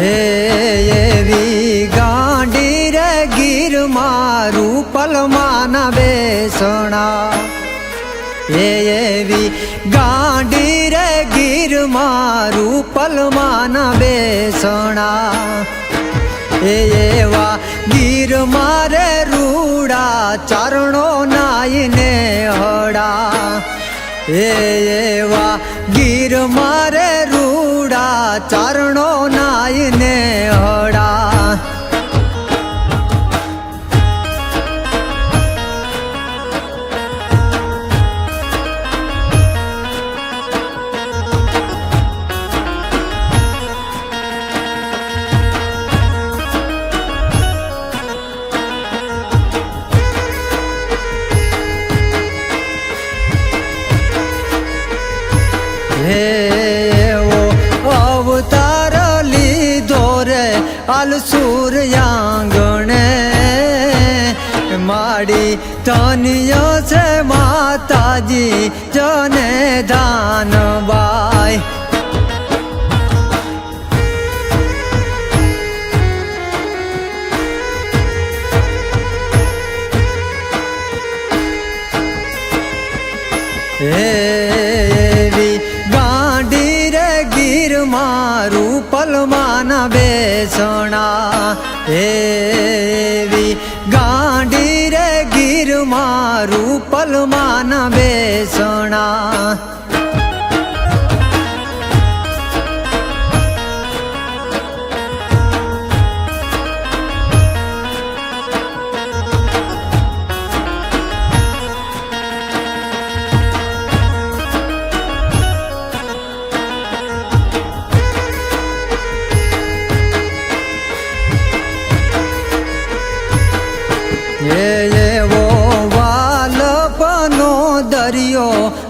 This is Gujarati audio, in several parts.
એવી ગાંડી રે ગીર મારું પલમાના બેસણા. એવી ગાંડી રે ગીર મારું પલમાના બેસણા. એ એવા ગીર મારે રૂડા ચરણો નાઈને હડા એ એવા ગીર મારે રૂડા ચરણો નાયને હડા એવો અલ સૂર્યાંગણે માડી તનિય છે માતાજી જને ગાંડી રે ગીર મારું પલમાન બેસણા. એવી ગાંડી રે ગીર મારું પલમાન બેસણા.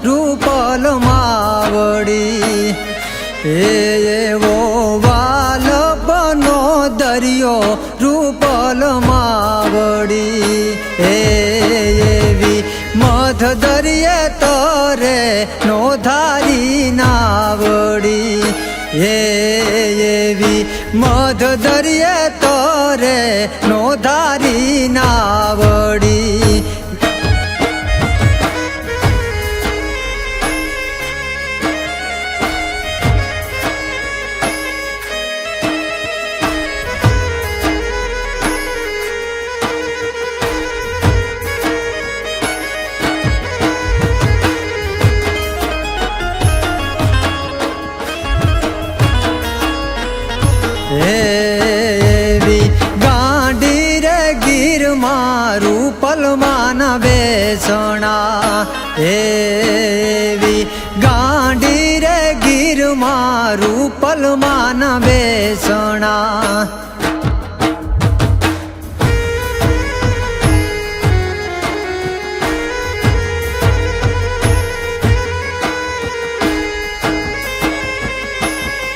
રૂપલ માવડી. હે એવો વાલપનો દરિયો રૂપલ માવડી. હે એવી મધ દરિયે તરે નો ધારી નાવડી. હે એવી મધ દરિયે તરે નો ધારી નાવડી. બેસણા એવી ગાંડી રે ગીર મારું પલમાન બેસણા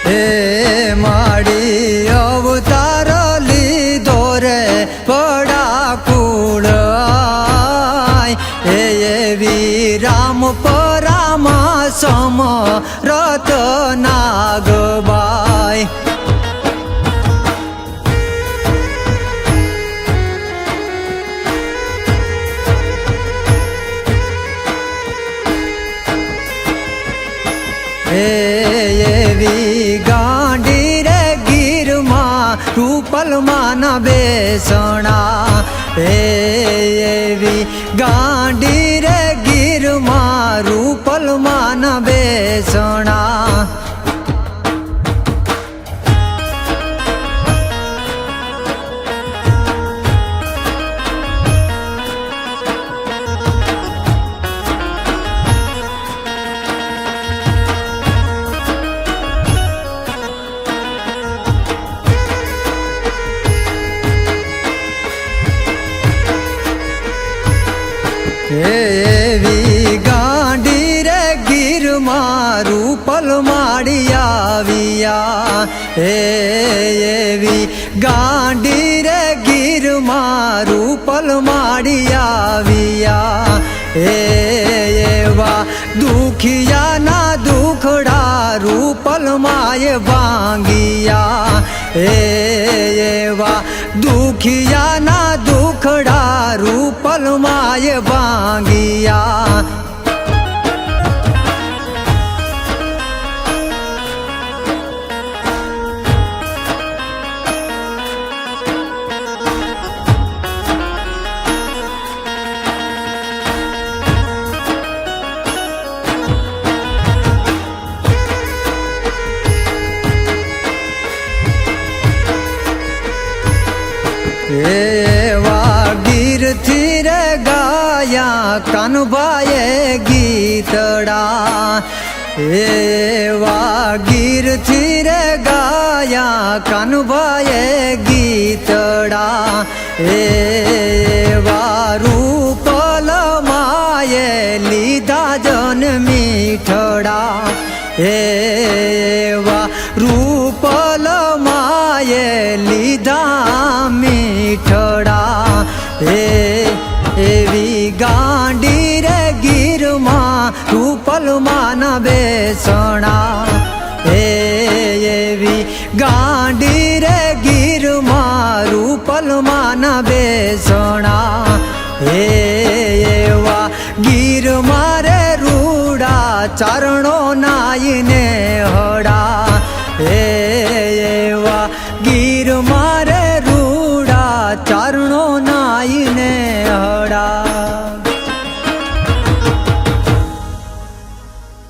હે માડી અવતાર લીધો રે પડા પરામા સમ રત નાગબાઈ હે એવી ગાંડી રે ગીરમાં રૂપલમાં બેસણા. હે એવી ગાંડી રે ગીરમાં રૂપલમાં બેસણા. મારું પલ માડી આવ્યા. એવી ગાંડી રે ગીર મારું પલ માડી આવ્યા. હે એવા દુખિયાના દુખડા રૂપલ માય ભાંગિયા હે એવા દુખિયાના દુખડા રૂપલ માય ભાંગિયા કાનુભાઈએ ગીતડા એવા ગીરથી રે ગાયા કાનુભાઈએ ગીતડા એવા રૂપલ માએ લીધા જન મીઠડા. એવા રૂપલ માએ લીધા ન બેસણા એવી ગાંડી રે ગીરમાં રૂપલમાં ન બેસણા હે એવા ગીર મારે રૂડા ચરણો નાઈને હડા.